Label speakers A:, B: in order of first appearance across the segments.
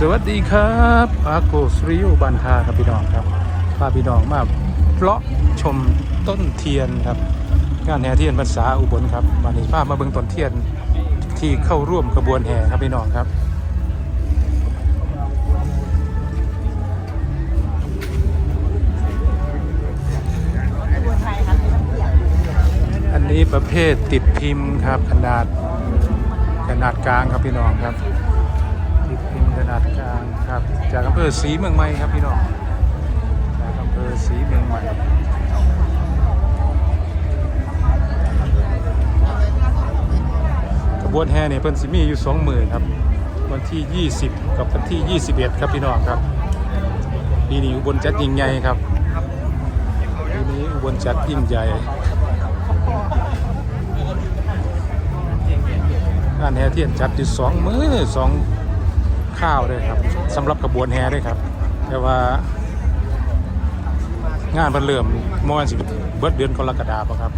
A: สวัสดีครับปาโกสริยุบันทาครับพี่น้องครับพาพี่น้องมาเพาะชมต้นเทียนครับงานแห่เทียนพรรษาอุบลครับวันนี้พามาเบิ่งต้นเทียนที่เข้าร่วมขบวนแห่ครับพี่น้องครับอันนี้ประเภทติดพิมพ์ครับขนาดขนาดกลางครับพี่น้องครับ นาดกลางครับ จากอำเภอศรีเมืองใหม่ครับพี่น้องจากอำเภอศรีเมืองใหม่ขบวนแห่เนี่ยเพิ่นสิมีอยู่สองหมือครับวันที่ 20 กับวันที่ 21 ครับพี่น้องครับปีนี้อุบลจัดยิ่งใหญ่ครับปีนี้อุบลจัดยิ่งใหญ่งานแห่เทียนจัดอยู่สองมือสอง ข้าวเลยครับสำหรับขบวนแห่ด้วยครับ แต่ว่างานมันเริ่มมอวันสิเบิดเดือนกรกฎาคมครับ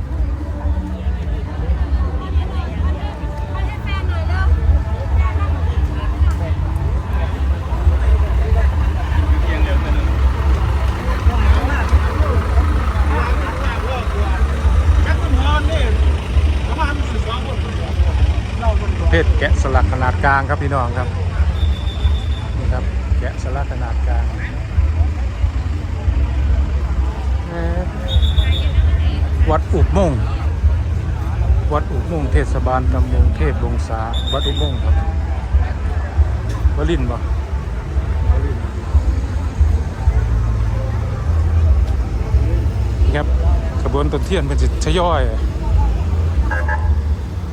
A: เพศแกะสลักขนาดกลางครับพี่น้องครับ แกะสลักขนาดกลางวัดอุบมงค์วัดอุบมงค์เทศบาลตำบลเทพวงศาวัดอุบมงค์ครับวลินทร์บ่วลินทร์นี่ครับขบวนต้นเทียนเป็นจะทย่อย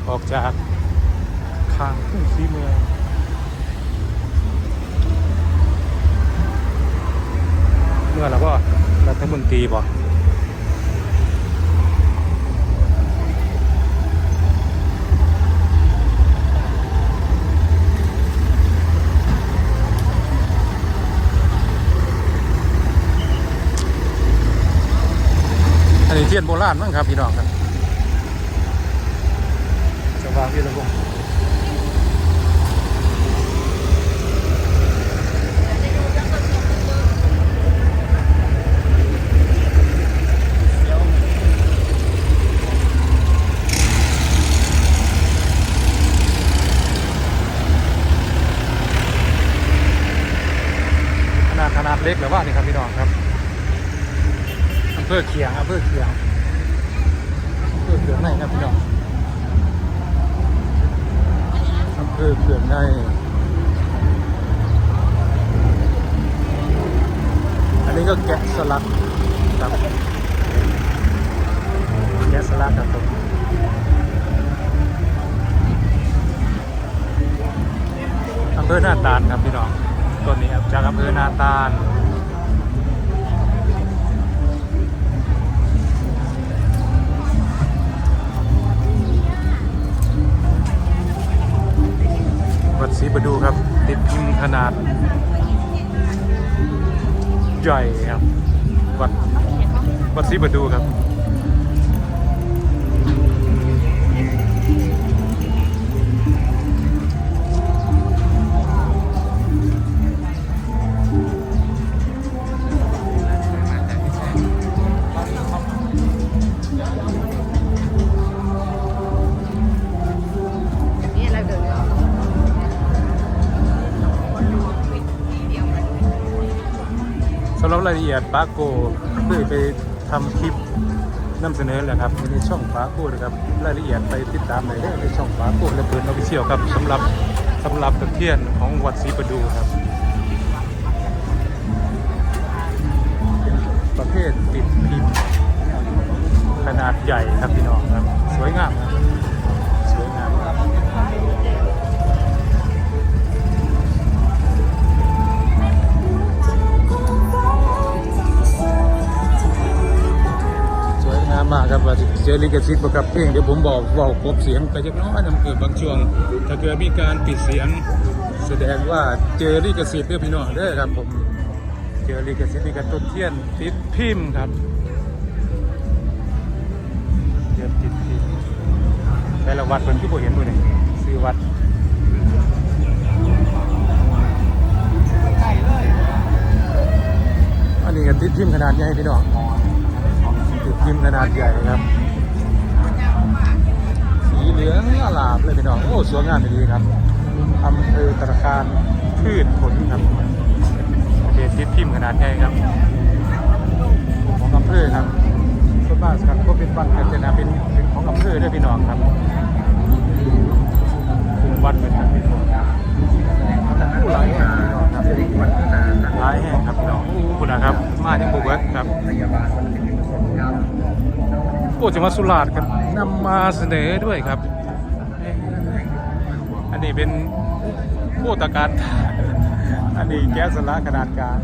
A: ออกจากทางขึ้นสีเมือง เมื่อแล้วก็รัฐมนตรีบ่อันนี้เทียนโบราณมั้งครับพี่น้องครับจะวางที่ระบบ ขนาดขนาด เล็กหรือว่านี่ครับพี่น้องครับอำเภอเขียงอำเภอเขียงอำเภอเขียงในครับพี่น้องอำเภอเขียงในอันนี้ก็แกะสลักครับแกะสลักครับผมอำเภอหน้าตาลครับพี่น้องต้นนี้ครับจากอำเภอนาตาล วัดศรีประดูครับ ติดพิมพ์ขนาด ใหญ่ครับ วัดวัดศรีประดูครับ
B: รา
A: ยละเอียดปาโกเพื่อไปทำคลิปนำเสนอแหละครับในช่องปาโกนะครับรายละเอียดไปติดตามในได้ในช่องปาโกและเพื่อนออฟฟิเชียลครับสำหรับสำหรับตะเทียนของวัดศรีประดูครับเป็นประเภทติดพิมพ์ขนาดใหญ่ครับพี่น้องครับ สวยงามครับามากครับว่าเจอลิกซิตประกับเพลงเดี๋ยวผมบอกบอกครบเสียงไปเจักน้อยนะเกิดบางช่วง ถ้าเกิดมีการปิดเสียง แสดงว่าเจอลิกซิตเพื่อพี่น้องได้ครับผมเจอลิกซิตนี่กันต้นเทียนติดพิมพ์ครับเจอติดพิมพ์แต่ละวัดเป็นที่ผมเห็นด้วยนี่ซื้อวัดอันนี้ก็ติดพิมพ์ขนาดใหญ่พี่น้อง พิมพ์ขนาดใหญ่ครับ สีเหลืองอลามเลยพี่น้อง โอ้สวยงามดีครับอำเภอตะการพืชผลครับเขตติดพิมพ์ขนาดใหญ่ครับ ของอำเภอครับส่วนมากครับก็เป็นวัดกันนะเป็นเป็นของอำเภอด้วยพี่น้องครับคุมวัดเป็นครับพี่น้องผู้หลายแห่งพี่น้องครับหลายแห่งครับพี่น้องคุณนะครับ มาที่บุกเบิร์ครับ โอ้จังหวัดสุราษฎร์ครับนำมาเสนอด้วยครับ อันนี้เป็นผู้ตะการอันนี้แก๊สละขนาดกลาง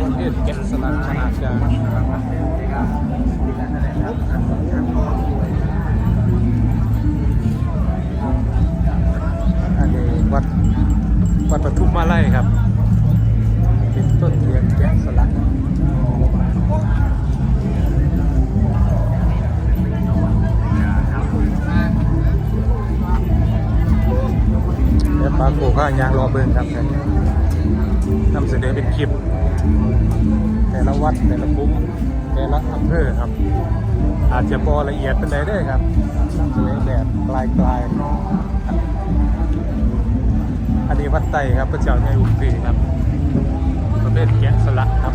A: ประเภทแกะสลักขนาดกลางอันนี้วัดวัดปทุมมาไล่ครับ เป็นต้นเทียน ยายางรอเบิ่งครับนำเสนอเป็นคลิป แต่ละวัดแต่ละคุ้มแต่ละอำเภอครับ อาจจะบอละเอียดเป็นไรได้ครับสวยแบบลายกลายอันนี้วัดไต่ครับพระเจ้าใหญ่อุปีครับประเภทแกะสลักครับ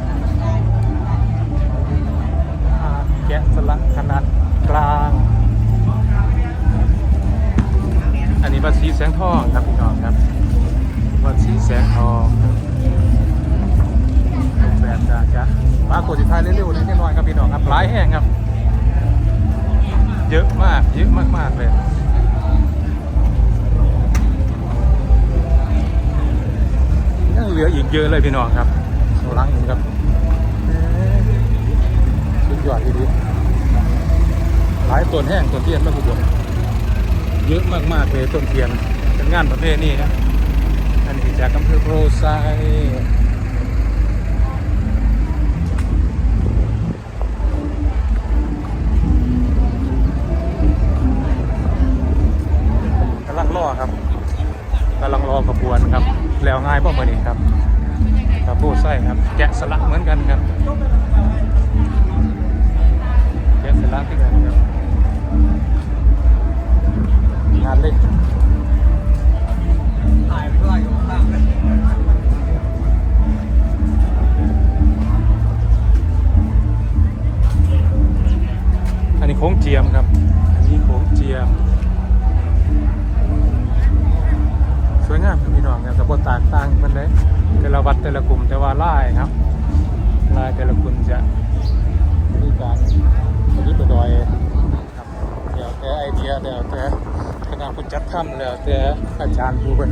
A: แกะสลักขนาดกลาง อันนี้วัดสีแสงทองครับพี่น้องครับ วัดสีแสงทองแบบจ้าจ้าปรากฏสิทายเร็วๆนิดหน่อยครับพี่น้องครับหลายแห่งครับ เยอะมากเยอะมากๆเลยยังเหลืออีกเยอะเลยพี่น้องครับโซลังครับสุดยอดดีๆหลายต้นแห้งต้นเทียนมากคุณผู้ชมเยอะมากๆเลยต้นเทียนเป็นงานประเภทนี้นะอันนี้ จากอำเภอโพไซกำลังรอครับกำลังรอขบวนครับ แล้วง่ายป่ะเมื่อนี้ครับครับพูดไส้ครับแกะสลักเหมือนกันครับแกะสลักที่กัน กลุ่มแต่ว่าลายครับลายแต่ละกลุ่มจะมีการประดิษฐ์ประดอยครับเดี๋ยวแต่ไอเดียเดี๋ยวแต่คณะผู้จัดทำแล้วแต่อาจารย์ผู้เป็น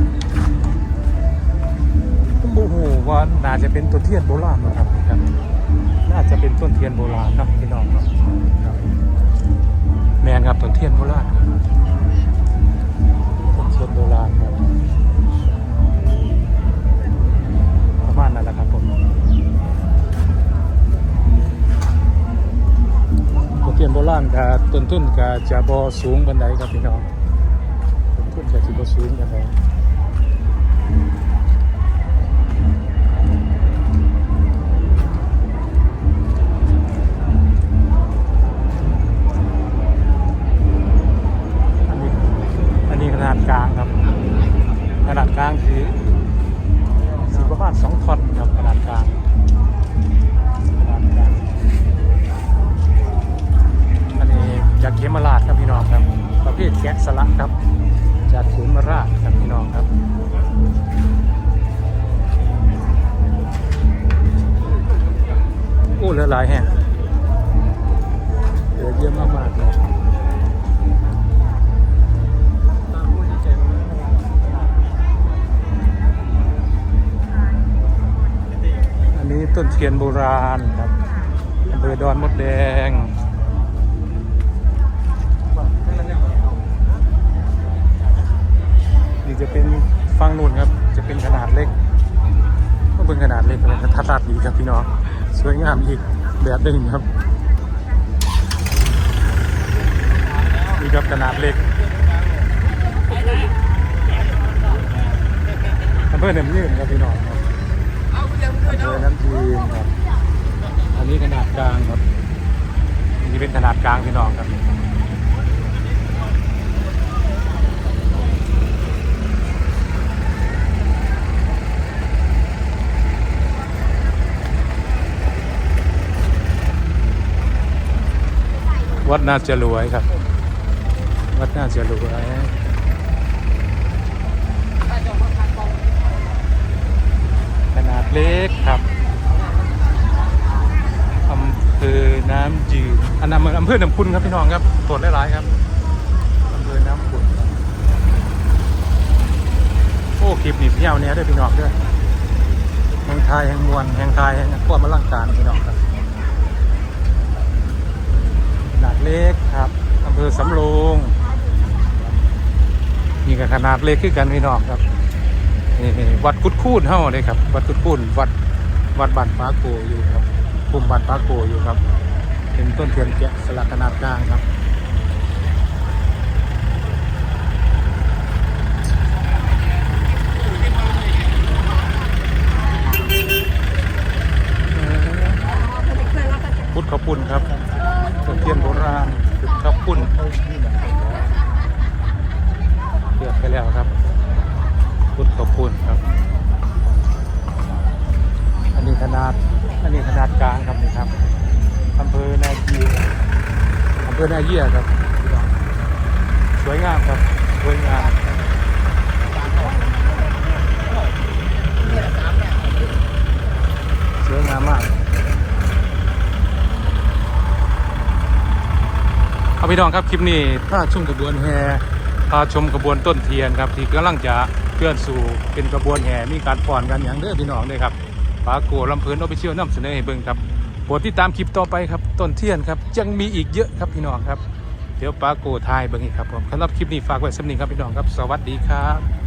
A: โอ้โหว่าน่าจะเป็นต้นเทียนโบราณนะครับน่าจะเป็นต้นเทียนโบราณครับพี่น้องครับแมนครับต้นเทียนโบราณ จะบอสูงบันไดครับพี่น้องขึ้นทุนกับจะบอสูงบันได แกะสลักครับ จากเขมราชครับพี่น้องครับโอ้เหลือหลายแห่งเหลือเยอะมากๆเลยอันนี้ต้นเทียนโบราณครับอำเภอดอนมดแดง นี่จะเป็นฟังนู่นครับ จะเป็นขนาดเล็กก็เป็นขนาดเล็กเลยทัดรัดดีครับพี่น้องสวยงามอีกแบบหนึ่งครับนี่ครับขนาดเล็กอำเภอเนียมยืนครับพี่น้องครับอำเภอน้ำจีนครับอันนี้ขนาดกลางครับอันนี้เป็นขนาดกลางพี่น้องครับ วัดนาจะรวยครับ วัดนาจะรวยขนาดเล็กครับอำเภอน้ำจืดอันนั้นอำเภอน้ำคุณครับพี่น้องครับตรวจหลายๆครับอำเภอน้ำคุณโอ้คลิปนี้เที่ยวเนี้ยเด้วยพี่น้องด้วยแห่งไทยแห่งมวลแห่งไทยแห่งความอลังการพี่น้องครับ ข นาดเล็กครับอำเภอสำโรงนี่ก็ขนาดเล็กขึ้นกันพี่น้องครับนี่วัดกุดคูนเฮ้าเลยครับ วัดกุดคูนวัดวัดบ้านปาโกอยู่ครับภูมิบ้านปาโกอยู่ครับ เป็นต้นเทียนแกะสลักขนาดกลางครับพุทธขาปุ่นครับ ทียนโบราณพุทธขาวปุ่นเลือกไปแล้วครับพุทธขอบคุณครับ อันนี้ขนาด อันนี้ขนาดกลางครับนี่ครับอำเภอนาเยียอำเภอนาเยียครับ สวยงามครับ สวยงาม สวยงามมาก เอาพี่น้องครับคลิปนี้พาชมกระบวนแห่พาชมกระบวนต้นเทียนครับที่กำลังจะเคลื่อนสู่เป็นกระบวนแห่มีการฟ้อนกันอย่างเด้อพี่น้องเลยครับปาโกลำเพลินเอาไปเชี่ยลนำเสนอให้เบิ่งครับโปรดติดตามคลิปต่อไปครับต้นเทียนครับยังมีอีกเยอะครับพี่น้องครับเดี๋ยวปาโกทายเบิ่งอีกครับผมสำหรับคลิปนี้ฝากไว้สำนึงครับพี่น้องครับ สวัสดีครับ